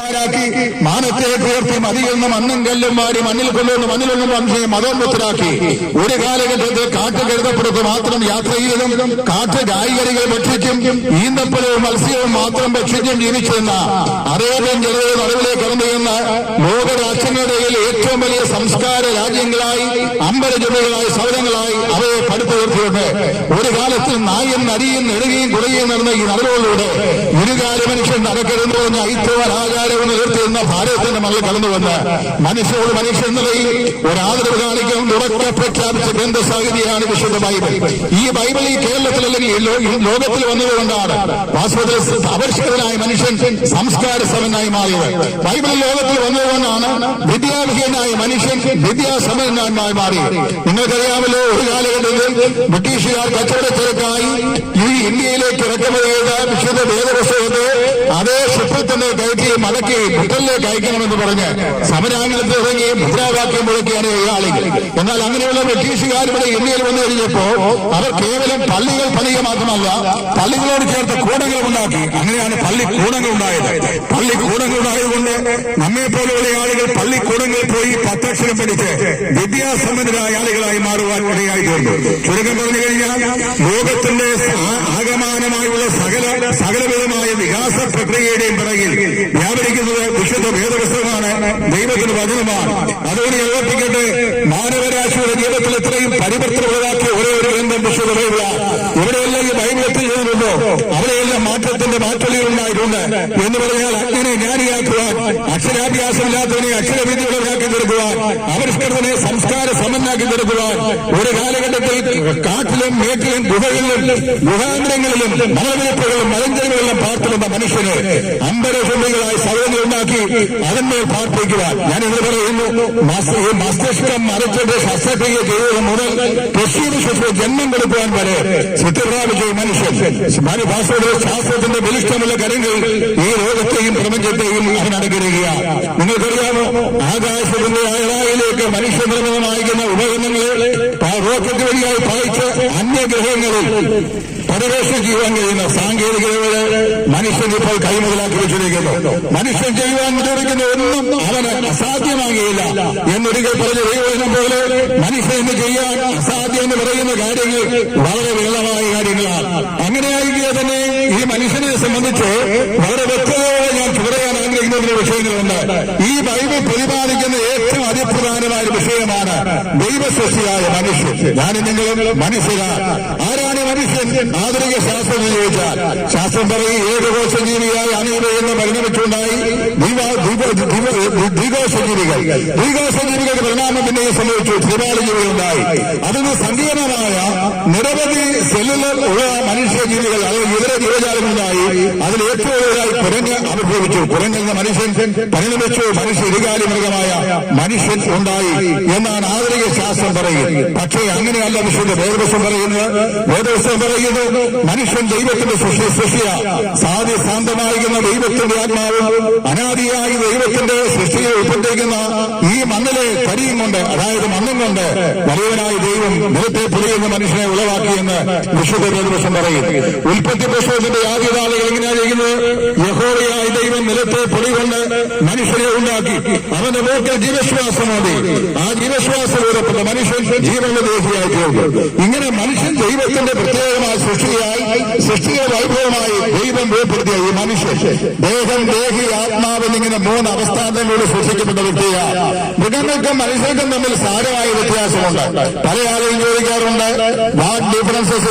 ാക്കി മാനത്തെ കോർത്തി മതിയെന്ന് മണ്ണും കല്ലും വാരി മണ്ണിൽ കൊണ്ടുവന്ന് മണ്ണിലൊന്നും വംശയെ മതോന്മുത്തരാക്കി. ഒരു കാലഘട്ടത്തിൽ കാട്ട് കരുതപ്പെടുത്ത് മാത്രം യാത്ര ചെയ്തും കാട്ട് കായികരികൾ ഭക്ഷിക്കും ഈന്തപ്പഴവും മത്സ്യവും മാത്രം ഭക്ഷിക്കും ജീവിച്ചിരുന്ന അറേബ്യൻ ജനതയുടെ നടുവിലേക്ക് കടന്നു ചെന്ന ലോകരാഷ്ട്രങ്ങളുടെ ഏറ്റവും വലിയ സംസ്കാര രാജ്യങ്ങളായി അമ്പരജുമകളായി സൗരങ്ങളായി അവയെ പടുത്തുയർത്തിയുണ്ട് ഒരു കാലത്ത് നായും നരിയും നെടുകയും കുറയുകയും നടന്ന ഈ നടവുകളിലൂടെ ഇരുകാല മനുഷ്യൻ നടക്കരുതെന്ന് പറഞ്ഞ ഐത്തവ നിലർത്തിയിരുന്ന ഭാരതത്തിന്റെ മണ്ണിൽ കടന്നു വന്ന് മനുഷ്യരോട് മനുഷ്യ നിലയിൽ ഒരാദരവ് കാണിക്കാൻ ഉറക്കെ പ്രഖ്യാപിച്ച ഗ്രന്ഥസാഹിതിയാണ് വിശുദ്ധ ബൈബിൾ. ഈ ബൈബിൾ ഈ കേരളത്തിൽ അല്ലെങ്കിൽ ലോകത്തിൽ വന്നതുകൊണ്ടാണ് വാസ്തവത്തിൽ അപരിഷ്കൃതനായ മനുഷ്യൻ സംസ്കാര സമനായി മാറിയത്. ബൈബിൾ ലോകത്തിൽ വന്നതുകൊണ്ടാണ് വിദ്യാവിഹീനായ മനുഷ്യൻ വിദ്യാസമനായി മാറിയത് നിങ്ങൾക്കറിയാമല്ലോ ഒരു കാലഘട്ടത്തിൽ ബ്രിട്ടീഷുകാർ കച്ചവടത്തിരക്കായി ഈ ഇന്ത്യയിലേക്ക് ഇറക്കുമതി ചെയ്ത വിശുദ്ധ വേദപുസ്തകത്തെ അതേ ഷിപ്പിൽ തന്നെ കയറ്റി മടക്കി ബ്രിട്ടനിലേക്ക് അയക്കണമെന്ന് പറഞ്ഞ് സമരാംഗത്ത് ഇറങ്ങി മുദ്രാവാക്യം മുഴക്കിയാണ് എതിരാളികൾ എന്നാൽ അങ്ങനെയുള്ള ബ്രിട്ടീഷുകാർ ഇവിടെ ഇന്ത്യയിൽ വന്നു കഴിഞ്ഞപ്പോ അവർ കേവലം പള്ളികൾ പണിയുക മാത്രമല്ല പള്ളികളോട് ചേർത്ത് കൂടങ്ങൾ ഉണ്ടാക്കി. അങ്ങനെയാണ് പള്ളി കൂടങ്ങൾ ഉണ്ടായത്. പള്ളി കൂടങ്ങൾ ഉണ്ടായതുകൊണ്ട് നമ്മെ പോലെയുള്ള ആളുകൾ പള്ളിക്കൂടങ്ങളിൽ പോയി പത്തക്ഷരം പഠിച്ച് വിദ്യാസമ്പന്നരായ ആളുകളായി മാറുവാൻ ഇടയായി തീർന്നു ചുരുക്കം പറഞ്ഞു കഴിഞ്ഞാൽ ലോകത്തിന്റെ ആ- ആകമാനമായുള്ള സകല സകലവിധമായ വികാസ പ്രക്രിയയുടെയും പിറകിൽ വ്യാപരിക്കുന്നത് വിശുദ്ധ വേദപുസ്തകമാണ് ദൈവത്തിന് വചനമാണ്. അതുകൊണ്ട് ഏൽപ്പിക്കട്ടെ മാനവരാശിയുടെ ജീവിതത്തിൽ ഇത്രയും പരിവർത്തനമുള്ളതാക്കിയ ഒരേ ഗ്രന്ഥം വിശുദ്ധ ബൈബിളാണ്. എവിടെയെല്ലാം ഈ ബൈബിൾ അവിടെയെല്ലാം ജ്ഞാനിയാക്കുവാൻ അക്ഷരാഭ്യാസമില്ലാത്തവനെ അക്ഷരവിദ്യയുള്ളവരാക്കി തീർക്കുവാൻ അപരിഷ്കൃതനെ സംസ്കാര സമന്നാക്കി തീർക്കുവാൻ ഒരു കാലഘട്ടത്തിൽ കാട്ടിലും മേട്ടിലും ഗുഹകളിലും ഗുഹാന്തരങ്ങളിലും മലനിരപ്പുകളും മലഞ്ചലുകളിലും പാർട്ടിലുള്ള മനുഷ്യന് അമ്പരസുമികളായി സൗകര്യം ഉണ്ടാക്കി അതിന്മേൽ പാർപ്പിക്കുവാൻ ഞാൻ ഇത് പറയുന്നു ഈ മസ്തിഷ്കം മറിച്ചിട്ട് ശസ്ത്രക്രിയ ചെയ്തത് മുതൽ കൃഷിയുടെ ശുശ്രൂഷ ജന്മം കൊടുക്കുവാൻ വരെ സിദ്ധപ്രാപിച്ച ഈ മനുഷ്യൻ ഭാഷയുടെ ശാസ്ത്രത്തിന്റെ ബലിഷ്ടമുള്ള കരങ്ങൾ ഈ ലോകത്തെയും പ്രപഞ്ചത്തെയും അവൻ അനുഗ്രഹിക്കുകയാണ് നിങ്ങൾക്കറിയാമോ? ആകാശത്തിന്റെ അയറായിലേക്ക് മനുഷ്യനിർമ്മിതമായിരിക്കുന്ന ഉപകരണങ്ങളെ റോക്കറ്റ് വഴിയായി പായിച്ച് അന്യഗ്രഹങ്ങളിൽ പരിവേഷം ചെയ്യുവാൻ കഴിയുന്ന സാങ്കേതികതകളെ മനുഷ്യൻ ഇപ്പോൾ കൈമുതലാക്കി വെച്ചിരിക്കുന്നു. മനുഷ്യൻ ചെയ്യുവാൻ വിചാരിക്കുന്ന ഒന്നും അവന് അസാധ്യമാകുകയില്ല എന്നൊരിക്കൽ പറഞ്ഞ ദൈവവചനം പോലെ മനുഷ്യന് ചെയ്യാൻ അസാധ്യം എന്ന് പറയുന്ന കാര്യങ്ങൾ വളരെ വിരളമായ കാര്യങ്ങളാണ്. അങ്ങനെയായിരിക്കുക തന്നെ ഈ മനുഷ്യനെ സംബന്ധിച്ച് വളരെ വ്യക്തതയോടെ ഞാൻ ഒരു വിഷയങ്ങളുണ്ട്. ഈ ബൈബിൾ പ്രതിപാദിക്കുന്ന ഏറ്റവും അതിപ്രധാനമായ ഒരു വിഷയമാണ് ദൈവസൃഷ്ടിയായ മനുഷ്യൻ. ഞാനും നിങ്ങളും മനുഷ്യരാണ് ആരാണ് മനുഷ്യൻ? ആധുനിക ശാസ്ത്രം ചോദിച്ചാൽ ശാസ്ത്രം പറയും ഏകകോശ ജീവിയായി അണീവ എന്ന് പരിണമിച്ചുണ്ടായി. ദ്വികോശ ജീവികൾ ദ്വികോശ ജീവികളുടെ പരിണാമം പിന്നെ സംഭവിച്ചു. ത്രിപാല ജീവികളുണ്ടായി അതിന് സങ്കീർണമായ നിരവധി സെല്ലുകൾ ഉള്ള മനുഷ്യ ജീവികൾ അതായത് ഇതര ജീവജാലങ്ങളുണ്ടായി. അതിൽ ഏറ്റവും കൂടുതലായി കുരങ്ങ് അനുഭവിച്ചു കുരങ്ങെന്ന മനുഷ്യൻ പരിണമിച്ചു മനുഷ്യ ഇരുകാലി മൃഗമായ മനുഷ്യൻ ഉണ്ടായി എന്നാണ് ആധുനിക ശാസ്ത്രം പറയുന്നത്. പക്ഷേ അങ്ങനെയല്ല വിശുദ്ധ വേദവശം പറയുന്നത്. വേദവശം പറയുന്നു മനുഷ്യൻ ദൈവത്തിന്റെ സൃഷ്ടി സൃഷ്ടിയ സാധ്യ ശാന്തമായിരിക്കുന്ന ദൈവത്തിന്റെ ആത്മാവും അനാദിയായി ദൈവത്തിന്റെ സൃഷ്ടിയെ ഉൾപ്പെട്ടിരിക്കുന്ന ഈ മണ്ണിലെ കരിയും കൊണ്ട് അതായത് മണ്ണും കൊണ്ട് വലിയവനായ ദൈവം നിലത്തെ പുലിയുന്ന മനുഷ്യനെ ഉളവാക്കിയെന്ന് വിശുദ്ധ വേദവശം പറയും ഉൽപ്പത്തി പുസ്തകത്തിന്റെ ആദ്യ നാളുകൾ എങ്ങനെയാണ് ചെയ്യുന്നത്? യഹോവയായ ദൈവം നിലത്തെ പൊടി കൊണ്ട് മനുഷ്യനെ ഉണ്ടാക്കി. അവന്റെ മൂക്കിൽ ജീവശ്വാസമാണ് ആ ജീവശ്വാസം ഉയരപ്പെട്ട മനുഷ്യൻ ജീവന്റെ ദേഹിയായി തീർന്നു. ഇങ്ങനെ മനുഷ്യൻ ദൈവത്തിന്റെ പ്രത്യേകമായ സൃഷ്ടിയായി സൃഷ്ടിയുടെ വൈഭവമായി ദൈവം രൂപപ്പെടുത്തിയ ഈ മനുഷ്യൻ. ദേഹം ദേഹി ആത്മാവ് എന്നിങ്ങനെ മൂന്ന് അവസ്ഥാനങ്ങളിലൂടെ സൃഷ്ടിക്കപ്പെട്ട വ്യക്തിയാണ്. മൃഗങ്ങൾക്കും മനുഷ്യർക്കും തമ്മിൽ സാരമായ വ്യത്യാസമുണ്ട്. പല ആളുകളും ചോദിക്കാറുണ്ട് what differences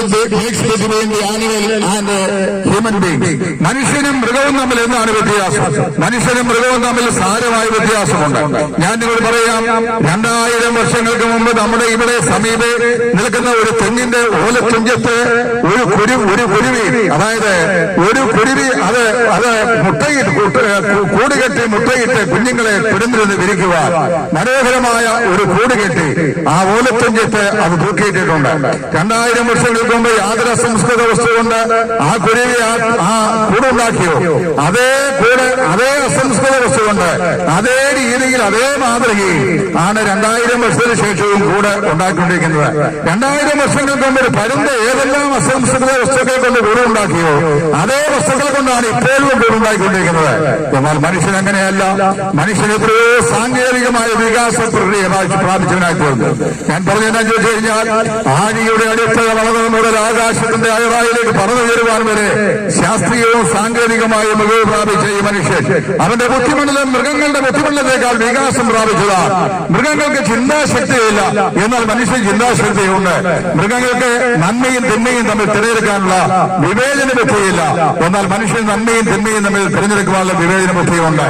and human being മനുഷ്യനും മൃഗവും തമ്മിൽ എന്താണ് വ്യത്യാസം? മനുഷ്യനും മൃഗവും തമ്മിൽ സാരമായ വ്യത്യാസമുണ്ട്. ഞാൻ നിങ്ങൾ പറയാം രണ്ടായിരം വർഷങ്ങൾക്ക് മുമ്പ് നമ്മുടെ ഇവിടെ സമീപ നിൽക്കുന്ന ഒരു തെങ്ങിന്റെ ഓലത്തുഞ്ചത്ത് ഒരു കുരു ഒരു കുരുവി അതായത് ഒരു കുരുവി അത് അത് മുട്ടയിട്ട് കൂടുകെട്ടി കൂട് കെട്ടി മുട്ടയിട്ട് കുഞ്ഞുങ്ങളെ പിടിന്നിരുന്ന് വിരിക്കുവാൻ മനോഹരമായ ഒരു കൂട് കെട്ടി ആ ഓലത്തുഞ്ചത്ത് അത് തൂക്കിയിട്ടിട്ടുണ്ട്. രണ്ടായിരം വർഷങ്ങൾക്ക് മുമ്പ് യാതൊരു അസംസ്കൃത വസ്തു കൊണ്ട് ആ കുരുവി ആ- ആ കൂടുണ്ടാക്കിയോ അതേ കൂടെ അതേ അസംസ്കൃത വസ്തു കൊണ്ട് അതേ രീതിയിൽ അതേ മാതൃകയിൽ ആണ് രണ്ടായിരം വർഷത്തിന് ശേഷവും കൂട് ഉണ്ടാക്കിക്കൊണ്ടിരിക്കുന്നത്. രണ്ടായിരം വർഷങ്ങൾക്ക് മുമ്പ് ഒരു പരുന്ത് ഏതെല്ലാം അസംസ്കൃത വസ്തുക്കൾ കൊണ്ട് കൂട് ഉണ്ടാക്കിയോ? അതേ വസ്തുക്കൾ കൊണ്ടാണ് ഇപ്പോഴും കൂടുണ്ടാക്കിക്കൊണ്ടിരിക്കുന്നത് എന്നാൽ മനുഷ്യൻ അങ്ങനെയല്ല. മനുഷ്യൻ എത്രയോ സാങ്കേതികമായ വികാസ പ്രക്രിയ പ്രാപിച്ചവനായി തീർന്നു ഞാൻ പറഞ്ഞതെന്നു ചോദിച്ചു കഴിഞ്ഞാൽ ആനിയുടെ അടുത്ത വളർന്നു മുതൽ ആകാശത്തിന്റെ അയറായിലേക്ക് പറന്നു കയറുവാൻ വരെ ശാസ്ത്രീയവും സാങ്കേതികമായ മികവ് പ്രാപിച്ച ഈ മനുഷ്യൻ. അവന്റെ ബുദ്ധിമണ്ഡലം മൃഗങ്ങളുടെ ബുദ്ധിമണ്ഡലത്തേക്കാൾ വികാസം പ്രാപിച്ചതാണ് മൃഗങ്ങൾക്ക് ചിന്താശക്തിയില്ല. എന്നാൽ മനുഷ്യൻ ചിന്താശക്തിയുണ്ട്. മൃഗങ്ങൾക്ക് നന്മയും തിന്മയും തമ്മിൽ തിരഞ്ഞെടുക്കാനുള്ള വിവേചന ബുദ്ധിയില്ല. എന്നാൽ മനുഷ്യൻ നന്മയും തിന്മയും തമ്മിൽ തിരഞ്ഞെടുക്കാനുള്ള വിവേചന ബുദ്ധിയുണ്ട്.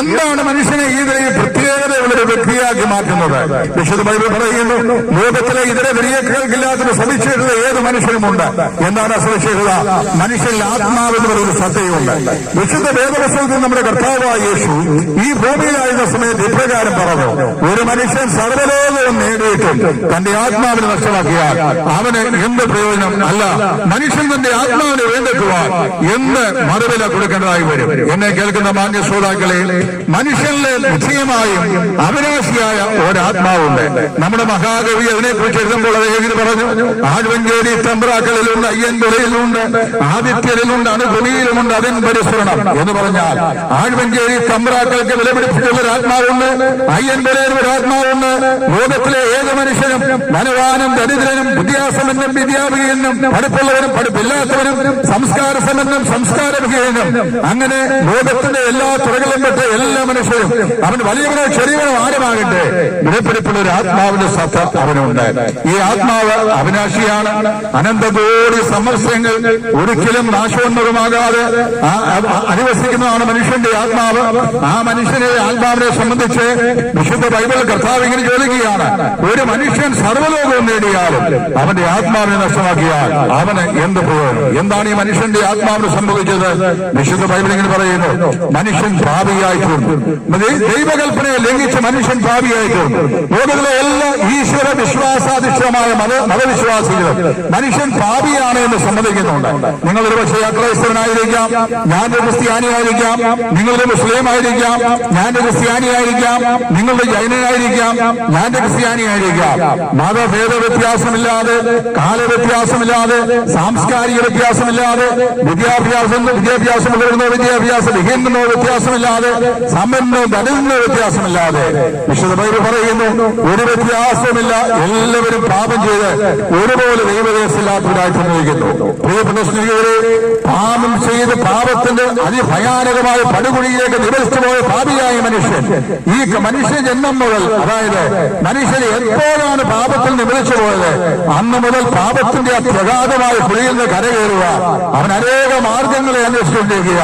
എന്താണ് മനുഷ്യനെ ഈ പ്രത്യേകതയുള്ള ഒരു വ്യക്തിയാക്കി മാറ്റുന്നത് വിശുദ്ധ ബൈബിൾ പറയുന്നു ലോകത്തിലെ ഇതര വിനയക്കൾക്കില്ലാത്തൊരു സവിശേഷത ഏത് മനുഷ്യനുമുണ്ട്? എന്താണ് സവിശേഷത? മനുഷ്യനിൽ ആത്മാവെന്ന് പറയുന്ന സത്യമുണ്ട് വിശുദ്ധ വേദപുസ്തകത്തിൽ നമ്മുടെ കർത്താവായ യേശു ഈ ഭൂമിയിലായിരുന്ന സമയത്ത് ഇപ്രകാരം പറഞ്ഞു ഒരു മനുഷ്യൻ സർവലോകവും നേടിയിട്ടും തന്റെ ആത്മാവിനെ നഷ്ടമാക്കിയാൽ അവന് എന്ത് പ്രയോജനം? അല്ല മനുഷ്യൻ തന്റെ ആത്മാവിനെ വേണ്ടെത്തുവാൻ എന്ത് മറുവില കൊടുക്കേണ്ടതായി വരും? എന്നെ കേൾക്കുന്ന മാന്യ ശ്രോതാക്കളെ മനുഷ്യനിലെ നിശ്ചയമായും അവിനാശിയായ ഒരാത്മാവുണ്ട്. നമ്മുടെ മഹാകവി അതിനെക്കുറിച്ച് എഴുതുമ്പോൾ അദ്ദേഹം ഇത് പറഞ്ഞു. ആഴ്വഞ്ചേരി തമ്പ്രാക്കളിലുണ്ട് അയ്യൻപുരയിലുണ്ട് ആദിത്യരിലുണ്ട് അണുഭൂമിയിലുമുണ്ട് അതിൻ പരിസരണം എന്ന് പറഞ്ഞാൽ ആഴ്വഞ്ചേരി തമ്പ്രാക്കൾക്ക് വിലപിടിപ്പിച്ചുള്ള ഒരു ആത്മാവുണ്ട് അയ്യൻപുരയിൽ ഒരു ആത്മാവുണ്ട് ലോകത്തിലെ ഏത് മനുഷ്യനും ധനവാനും ദരിദ്രനും വിദ്യാസമെന്നും വിദ്യാഭിയെന്നും പഠിപ്പുള്ളവനും പഠിപ്പില്ലാത്തവനും സംസ്കാര സമ്പന്നം സംസ്കാരവിഹീനും അങ്ങനെ ലോകത്തിന്റെ എല്ലാ തുറകളും പെട്ട എല്ലാ മനുഷ്യരും അവൻ വലിയവനോ ചെറിയവനോ ആരുമാകട്ടെ വിലപിടിപ്പുള്ള ഒരു ആത്മാവിന്റെ സത്ത അവനുണ്ട് ഈ ആത്മാവ് അവിനാശിയാണ് അനന്തകോടി സമർസ്യങ്ങൾ ഒരിക്കലും നാശോന്മുഖമാകാതെ അനുവസിക്കുന്നതാണ് മനുഷ്യന്റെ ആത്മാവ്. ആ മനുഷ്യനെ ആത്മാവിനെ സംബന്ധിച്ച് വിശുദ്ധ ബൈബിൾ കർത്താവ് ഇങ്ങനെ ചോദിക്കുകയാണ്. ഒരു മനുഷ്യൻ സർവലോകവും നേടിയാലും അവന്റെ ആത്മാവിനെ നഷ്ടമാക്കിയാൽ അവന് എന്ത് പ്രയോജനം? എന്താണ് ഈ മനുഷ്യന്റെ ആത്മാവിന് സംഭവിച്ചത് വിശുദ്ധ ബൈബിൾ ഇങ്ങനെ പറയുന്നു. മനുഷ്യൻ പാപിയായി തീർന്നു. ദൈവകൽപ്പനയെ ലംഘിച്ച് മനുഷ്യൻ ഭാവിയായി ലോകത്തിലെ എല്ലാ ഈശ്വര വിശ്വാസാധിഷ്ഠമായ മത മതവിശ്വാസികളും മനുഷ്യൻ പാപിയാണ് എന്ന് സമ്മതിക്കുന്നുണ്ട്. നിങ്ങൾ ഒരു പക്ഷേ അക്രൈസ്തവനായിരിക്കാം ഞാനൊരു ക്രിസ്ത്യാനിയായിരിക്കാം നിങ്ങളൊരു മുസ്ലിം ആയിരിക്കാം ഞാനൊരു ക്രിസ്ത്യാനിയായിരിക്കാം നിങ്ങളുടെ ജൈനനായിരിക്കാം ഞാനൊരു ക്രിസ്ത്യാനിയായിരിക്കാം. മതഭേദ വ്യത്യാസമില്ലാതെ കാലവ്യത്യാസമില്ലാതെ സാംസ്കാരിക വ്യത്യാസമില്ലാതെ വിദ്യാഭ്യാസം വിദ്യാഭ്യാസം വിദ്യാഭ്യാസം വിഹീനോ വ്യത്യാസമില്ലാതെ സമ്പന്നോ ദരിദ്രനോ വ്യത്യാസമില്ലാതെ വിശുദ്ധ ബൈബിൾ പറയുന്നു ഒരു വ്യത്യാസമില്ല എല്ലാവരും പാപം ചെയ്ത് ഒരുപോലെ ദൈവദേശമില്ലാത്തവരായി സംഭവിക്കുന്നു സ്നേഹിതരെ പാപം ചെയ്ത് പാപത്തിന്റെ അതിഭയാനകമായ പടുകുഴിയിലേക്ക് നിവസിച്ചു പോയ പാപിയായ മനുഷ്യൻ ഈ മനുഷ്യ ജന്മം മുതൽ അതായത് മനുഷ്യൻ എപ്പോഴാണ് പാപത്തിൽ നിവസിച്ചു പോയത്? അന്ന് മുതൽ പാപത്തിന്റെ ആ പ്രഗാധമായ കുഴിയിൽ നിന്ന് കരകയറുക. അവൻ അനേക മാർഗങ്ങളെ അന്വേഷിച്ചുകൊണ്ടിരിക്കുക.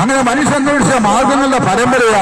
അങ്ങനെ മനുഷ്യൻ അന്വേഷിച്ച മാർഗങ്ങളുടെ പരമ്പരയാണ്